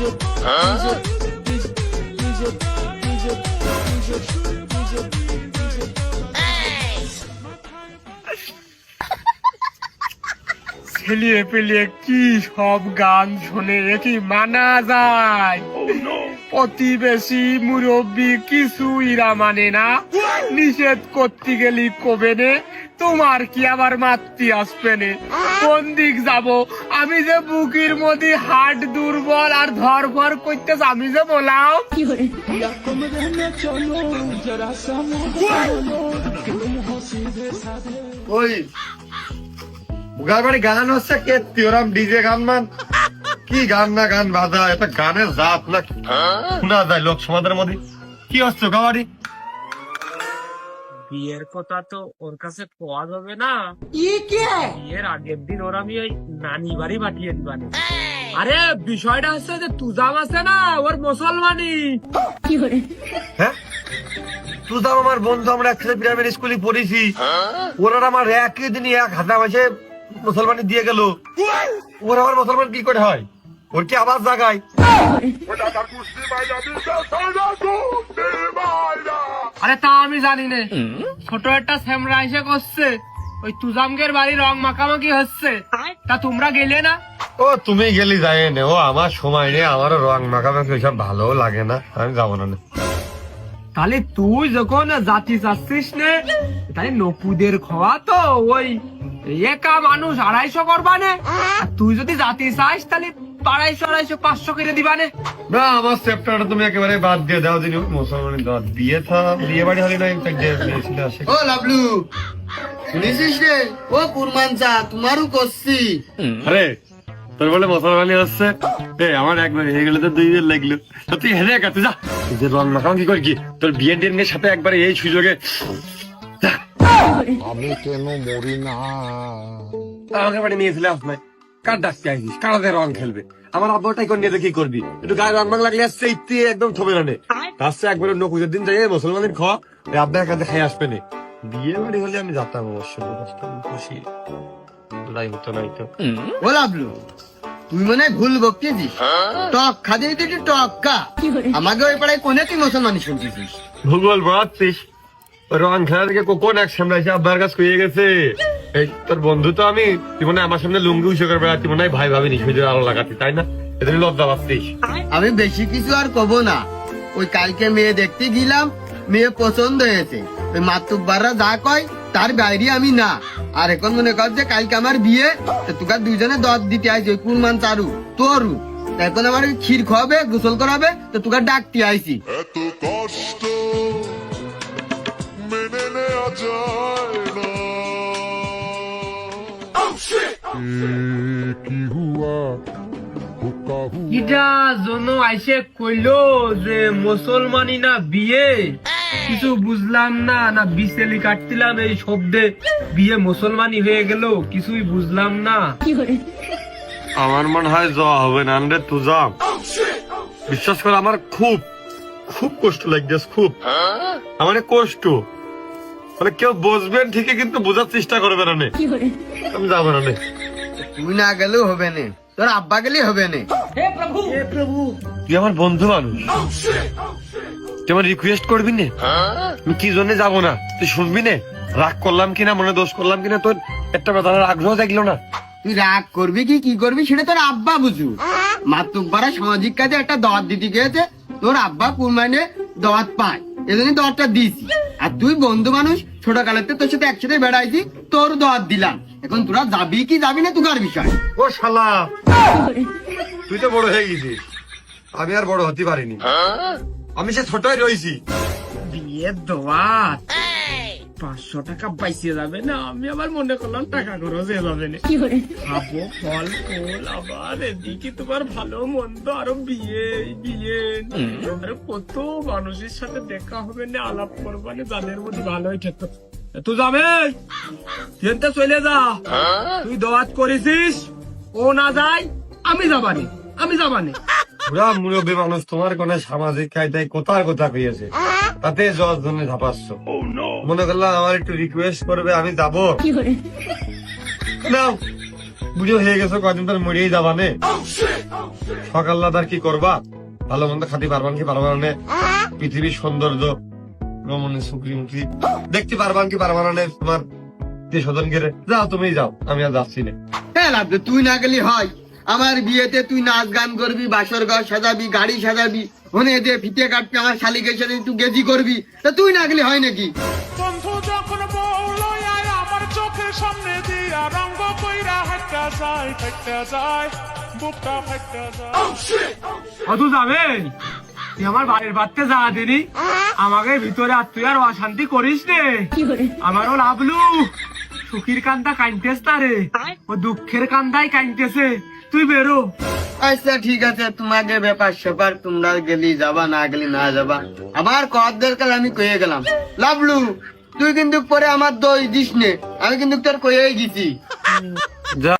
ছেলিয়ে পেলিয়ে কি সব গান শুনে এ কি মানা যায়? প্রতিবেশী মুরব্বী কিছু ইরা মানে না। নিষেধ করতে গেলি কবে নে? তোমার কি আবার মাতৃ আসবে নে? কোন দিক যাব? আমি যে বুকির মধ্যে হাট দুর্বল আর ধরফর করতেছ, আমি যে বলাও ওই গান হচ্ছে কে? তিওরাম ডিজে গান মান। কি গান না গান বাজা এটা গানের জাত না শোনা যায় লোক সমাজের মধ্যে। কি হচ্ছে গাড়ি বিয়ের কথা তো ওর কাছে পাওয়া যাবে না। বিয়ের আগের দিন ওর আমি ওই নানি বাড়ি পাঠিয়ে দিবানি আরে বিষয়টা হচ্ছে যে তুজাম আছে না ওর মুসলমানি। হ্যাঁ? তুই তো আমার বন্ধু আমরা একসাথে প্রাইমারি স্কুলে পড়েছি। ওরা আমার একই দিন এক হাজার মাসে মুসলমানি দিয়ে গেল। ওর আমার মুসলমান কি করে হয়? ওর কি আবার জাগায় আরে তা আমি জানি না। ছোট একটা স্যামরা এসে করছে। ওই তুজামগের বাড়ি রং মাখামাখি হচ্ছে। তা তোমরা গেলে না? ও তুমি গেলি যাই নে। ও আমার সময় নেই আমারও রং মাখামাখি ওইসব ভালো লাগে না। আমি যাব না তাহলে তুই যখন জাতি চাচ্ছিস নে তাহলে নকুদের খাওয়া তো ওই একা মানুষ আড়াইশো করবানে আর তুই যদি জাতি চাস তাহলে আড়াইশো আড়াইশো পাঁচশো করে দিবানে না। আমার সেপ্টারটা তুমি একেবারে বাদ দিয়ে দাও দিন মুসলমানের বিয়ে থা বিয়ে বাড়ি হলে না ছিল আসে ও লাবলু শুনেছিস রে? ও কুরমান চা তোমারও করছি। আরে তোর বলে মুসলমানি হচ্ছে? এ আমার একবার হয়ে গেলে তো দুই দিন লাগল। তো তুই হেরে গেছে যা। তুই যে রং মাখাও কি করি কি? তোর বিয়ে টেনের সাথে একবার এই সুযোগে যা। আমি কেন মরি না? আমাকে বাড়ি নিয়েছিলে আপনার কার ডাকতে আইছিস রং খেলবে। আমার আব্বাটাই করে নিয়ে কি করবি? একটু গায়ে রং মাং লাগলে আসছে ইত্তি একদম থবে না নে। তার চেয়ে একবার নকুজের দিন যাই মুসলমানের ওই আপনার কাছে খাই আসবে নে। বিয়ে বাড়ি হলে আমি যেতাম অবশ্য খুশি। নাই হতো নাই তো ও লাবলু তুই মনে হয় ভুল বকতেছিস টক খাদে তুই টক খা আমাকে ওই পাড়ায় কোনে তুই মুসলমানি শুনতেছিস ভূগোল পড়াচ্ছিস ওই রং খেলা থেকে কোন এক সামলাইছে আব্বার কাছে গেছে। এই তোর বন্ধু তো আমি তুই মনে আমার সামনে লুঙ্গি উসে করে বেড়াচ্ছি মনে হয় ভাই ভাবিনি সুযোগ আলো লাগাচ্ছি তাই না? এদের লজ্জা পাচ্ছিস। আমি বেশি কিছু আর কব না। ওই কালকে মেয়ে দেখতে গেলাম মেয়ে পছন্দ হয়েছে। ওই মাতুব্বাররা যা কয় তার বাইরে আমি না। আর এখন মনে কর যে কালকে আমার বিয়ে তো তোকে দুইজনে দর দিতে আইছি ওই কুরমান চারু তোরু। তা এখন আমার ওই ক্ষীর খাওয়াবে গোসল করাবে তো তোকে ডাকতে আইছি। এত কষ্ট মেনে নেওয়া যায়। হুয়া আইসে কইলো যে মুসলমানি না বিয়ে? কিছু বুঝলাম না না বিসেলি কাটতিলাম এই শব্দে। বিয়ে মুসলমানি হয়ে গেল কিছুই বুঝলাম না। আমার মনে হয় যাওয়া হবে না রে তু যা। বিশ্বাস কর আমার খুব খুব কষ্ট লাগছে খুব। আমার কষ্ট। মানে কেউ বসবেন ঠিকই কিন্তু বোঝার চেষ্টা করবে না আমি যাব না তুই না গেলেও হবে না। তোর আব্বা গেলেই হবে না। তুই আমার বন্ধু মানুষ। তুই আমার রিকোয়েস্ট করবি না? আমি কি জন্য যাব না? তুই শুনবি না? রাগ করলাম কিনা মনে দোষ করলাম কিনা তোর একটা কথা আগ্রহ দেখল না। তুই রাগ করবি কি কি করবি সেটা তোর আব্বা বুঝু। মাতুব্বারা সামাজিক কাজে একটা দাওয়াত দিতে গিয়েছে। তোর আব্বা কুরমানে দাওয়াত পায়। এজন্য দাওয়াতটা দিয়েছি। আর তুই বন্ধু মানুষ ছোট কালেতে তোর সাথে একসাথে বেড়াইছি তোর দোয়ার দিলাম। এখন তোরা যাবি কি যাবি না তোর বিষয়। ও শালা তুই তো বড় হয়ে গেছিস। আমি আর বড় হতে পারিনি। আমি সে ছোটই রয়েছি। বিয়ের দোয়াত পাঁচশো টাকা পাইছে যাবে না আমি আবার মনে করলাম টাকা খরচ হয়ে যাবে না। খাব ফল ফুল আবার এদিকে তোমার ভালো মন্দ আরও বিয়ে বিয়ে আরে কত মানুষের সাথে দেখা হবে না আলাপ করবানে যাদের মধ্যে ভালোই খেত তুই যাবে? ট্রেনতে চলে যা। তুই দোয়াত করেছিস ও না যায় আমি যাবানি আমি যাবানি। পুরা মুরব্বী মানুষ তোমার কোন সামাজিক কায়দায় কোথায় কথা কইয়েছে। তাতে যাওয়ার জন্য ঝাপাচ্ছ। মনে করলাম আমার একটু রিকোয়েস্ট করবে আমি যাব। না বুঝে হয়ে গেছে কদিন তোর মরিয়েই যাবা নে। সকাল আর কি করবা? ভালো মন্দ খাতে পারবান কি পারবান না। পৃথিবীর সৌন্দর্য রমণী সুক্রি মুক্রি দেখতে পারবান কি পারবান না তোমার দেশ শোধন করে যাও তুমি যাও আমি আর যাচ্ছি না। হ্যাঁ তুই না গেলি হয়। আমার বিয়েতে তুই নাচ গান করবি বাসর ঘর সাজাবি গাড়ি সাজাবি। ওনে যে ফিতে কাটবি আমার শালিকের সাথে তুই গেজি করবি তা তুই না গেলি হয় নাকি? বন্ধু যখন আমার চোখের সামনে দিয়া রঙ্গ কইরা হাঁটা যায় ফেটে যায় বুকটা ফেটে যায়। অত যাবে? তুই আমার বাড়ির বাড়তে যা দিনি আমাকে ভিতরে আর তুই আর অশান্তি করিস নে। আমারও লাভলু সুখীর কান্দা কাইনতেস তারে। ও দুঃখের কান্দাই কাইনতেছে। তুই বেরো। আচ্ছা ঠিক আছে, তোমাকে ব্যাপার সেপার তোমরা গেলি যাবা, না গেলি না যাবা। আবার কদের কাল আমি কয়ে গেলাম। লাভলু তুই কিন্তু পরে আমার দই দিস নে, আমি কিন্তু তোর কয়েই গেছি যা।